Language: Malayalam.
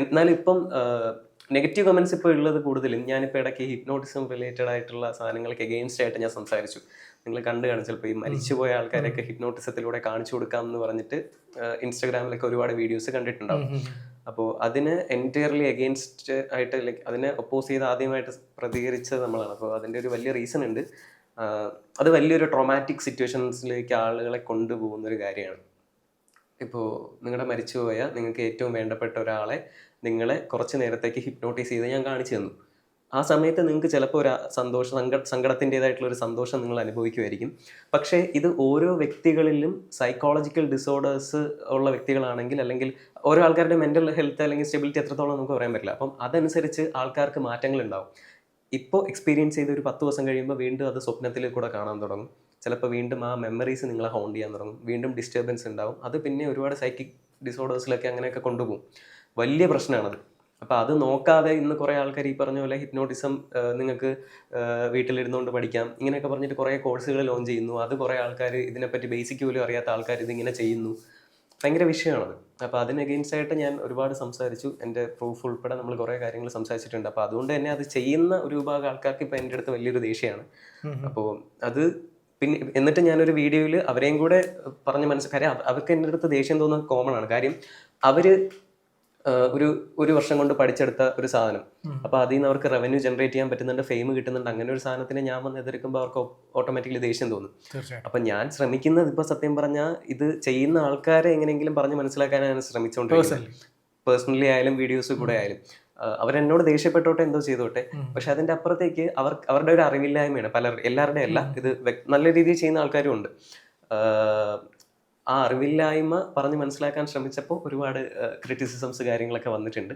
എന്നാലും ഇപ്പം നെഗറ്റീവ് കമൻസ് ഇപ്പോൾ ഉള്ളത് കൂടുതലും ഞാനിപ്പോൾ ഇടയ്ക്ക് ഹിപ്നോട്ടിസം റിലേറ്റഡ് ആയിട്ടുള്ള സാധനങ്ങൾക്ക് എഗെയിൻസ്റ്റ് ആയിട്ട് ഞാൻ സംസാരിച്ചു. നിങ്ങൾ കണ്ടു കാണും ചിലപ്പോൾ ഈ മരിച്ചുപോയ ആൾക്കാരെയൊക്കെ ഹിപ്നോട്ടിസത്തിലൂടെ കാണിച്ചു കൊടുക്കാം എന്ന് പറഞ്ഞിട്ട് ഇൻസ്റ്റാഗ്രാമിലൊക്കെ ഒരുപാട് വീഡിയോസ് കണ്ടിട്ടുണ്ടാവും. അപ്പോൾ അതിന് എന്റയർലി എഗെയിൻസ്റ്റ് ആയിട്ട് ലൈക്ക് അതിനെ ഒപ്പോസ് ചെയ്ത് ആദ്യമായിട്ട് പ്രതികരിച്ചത് നമ്മളാണ്. അപ്പോൾ അതിന്റെ ഒരു വലിയ റീസൺ ഉണ്ട്. അത് വലിയൊരു ട്രോമാറ്റിക് സിറ്റുവേഷൻസിലേക്ക് ആളുകളെ കൊണ്ടുപോകുന്ന ഒരു കാര്യമാണ്. ഇപ്പോൾ നിങ്ങളുടെ മരിച്ചുപോയ നിങ്ങൾക്ക് ഏറ്റവും വേണ്ടപ്പെട്ട ഒരാളെ നിങ്ങളെ കുറച്ച് നേരത്തേക്ക് ഹിപ്നോട്ടൈസ് ചെയ്ത് ഞാൻ കാണിച്ചു തന്നു. ആ സമയത്ത് നിങ്ങൾക്ക് ചിലപ്പോൾ ഒരു സന്തോഷം സങ്ക സങ്കടത്തിന്റെതായിട്ടുള്ള ഒരു സന്തോഷം നിങ്ങൾ അനുഭവിക്കുമായിരിക്കും. പക്ഷേ ഇത് ഓരോ വ്യക്തികളിലും സൈക്കോളജിക്കൽ ഡിസോർഡേഴ്സ് ഉള്ള വ്യക്തികളാണെങ്കിൽ അല്ലെങ്കിൽ ഓരോ ആൾക്കാരുടെ മെന്റൽ ഹെൽത്ത് അല്ലെങ്കിൽ സ്റ്റെബിലിറ്റി എത്രത്തോളം നമുക്ക് പറയാൻ പറ്റില്ല. അപ്പം അതനുസരിച്ച് ആൾക്കാർക്ക് മാറ്റങ്ങൾ ഉണ്ടാവും. ഇപ്പോൾ എക്സ്പീരിയൻസ് ചെയ്ത് ഒരു പത്ത് ദിവസം കഴിയുമ്പോൾ വീണ്ടും അത് സ്വപ്നത്തിൽ കൂടെ കാണാൻ തുടങ്ങും. ചിലപ്പോൾ വീണ്ടും ആ മെമ്മറീസ് നിങ്ങളെ ഹോണ്ട് ചെയ്യാൻ തുടങ്ങും. വീണ്ടും ഡിസ്റ്റർബൻസ് ഉണ്ടാവും. അത് പിന്നെ ഒരുപാട് സൈക്കിക് ഡിസോർഡേഴ്സിലൊക്കെ അങ്ങനെയൊക്കെ കൊണ്ടുപോകും. വലിയ പ്രശ്നമാണത്. അപ്പോൾ അത് നോക്കാതെ ഇന്ന് കുറേ ആൾക്കാർ ഈ പറഞ്ഞ പോലെ ഹിപ്നോട്ടിസം നിങ്ങൾക്ക് വീട്ടിലിരുന്നുകൊണ്ട് പഠിക്കാം. ഇങ്ങനെയൊക്കെ പറഞ്ഞിട്ട് കുറേ കോഴ്സുകൾ ലോഞ്ച് ചെയ്യുന്നു. അത് കുറേ ആൾക്കാർ ഇതിനെപ്പറ്റി ബേസിക് പോലും അറിയാത്ത ആൾക്കാർ ഇതിങ്ങനെ ചെയ്യുന്നു. ഭയങ്കര വിഷയമാണത്. അപ്പോൾ അതിന് അഗെയിൻസ്റ്റായിട്ട് ആയിട്ട് ഞാൻ ഒരുപാട് സംസാരിച്ചു. എന്റെ പ്രൂഫ് ഉൾപ്പെടെ നമ്മൾ കുറേ കാര്യങ്ങൾ സംസാരിച്ചിട്ടുണ്ട്. അപ്പോൾ അതുകൊണ്ട് തന്നെ അത് ചെയ്യുന്ന ഒരു വിഭാഗം ആൾക്കാർക്ക് ഇപ്പോൾ എന്റെ അടുത്ത് വലിയൊരു ദേഷ്യമാണ്. അപ്പോൾ അത് പിന്നെ എന്നിട്ട് ഞാനൊരു വീഡിയോയിൽ അവരെയും കൂടെ പറഞ്ഞ് മനസ്സിൽ കാര്യം അവർക്ക് എന്റെ അടുത്ത് ദേഷ്യം തോന്നുന്നത് കോമൺ ആണ്. കാര്യം അവർ ഒരു ഒരു വർഷം കൊണ്ട് പഠിച്ചെടുത്ത ഒരു സാധനം. അപ്പൊ അതിൽ നിന്ന് അവർക്ക് റവന്യൂ ജനറേറ്റ് ചെയ്യാൻ പറ്റുന്നുണ്ട് ഫെയിം കിട്ടുന്നുണ്ട് അങ്ങനെ ഒരു സാധനത്തിന് ഞാൻ വന്ന് എതിർക്കുമ്പോൾ അവർക്ക് ഓട്ടോമാറ്റിക്കലി ദേഷ്യം തോന്നും. അപ്പോൾ അപ്പൊ ഞാൻ ശ്രമിക്കുന്നത് ഇപ്പൊ സത്യം പറഞ്ഞാൽ ഇത് ചെയ്യുന്ന ആൾക്കാരെ എങ്ങനെയെങ്കിലും പറഞ്ഞ് മനസ്സിലാക്കാനാണ് ശ്രമിച്ചുകൊണ്ടിരിക്കുന്നത് പേഴ്സണലി ആയാലും വീഡിയോസ് കൂടെ ആയാലും. അവരെന്നോട് ദേഷ്യപ്പെട്ടോട്ടെ എന്തോ ചെയ്തോട്ടെ. പക്ഷെ അതിന്റെ അപ്പുറത്തേക്ക് അവർ അവരുടെ ഒരു അറിവില്ലായ്മയാണ്. പലർ എല്ലാവരുടെയും അല്ല. ഇത് നല്ല രീതിയിൽ ചെയ്യുന്ന ആൾക്കാരും ഉണ്ട്. ആ അറിവില്ലായ്മ പറഞ്ഞ് മനസ്സിലാക്കാൻ ശ്രമിച്ചപ്പോൾ ഒരുപാട് ക്രിറ്റിസിസംസ് കാര്യങ്ങളൊക്കെ വന്നിട്ടുണ്ട്.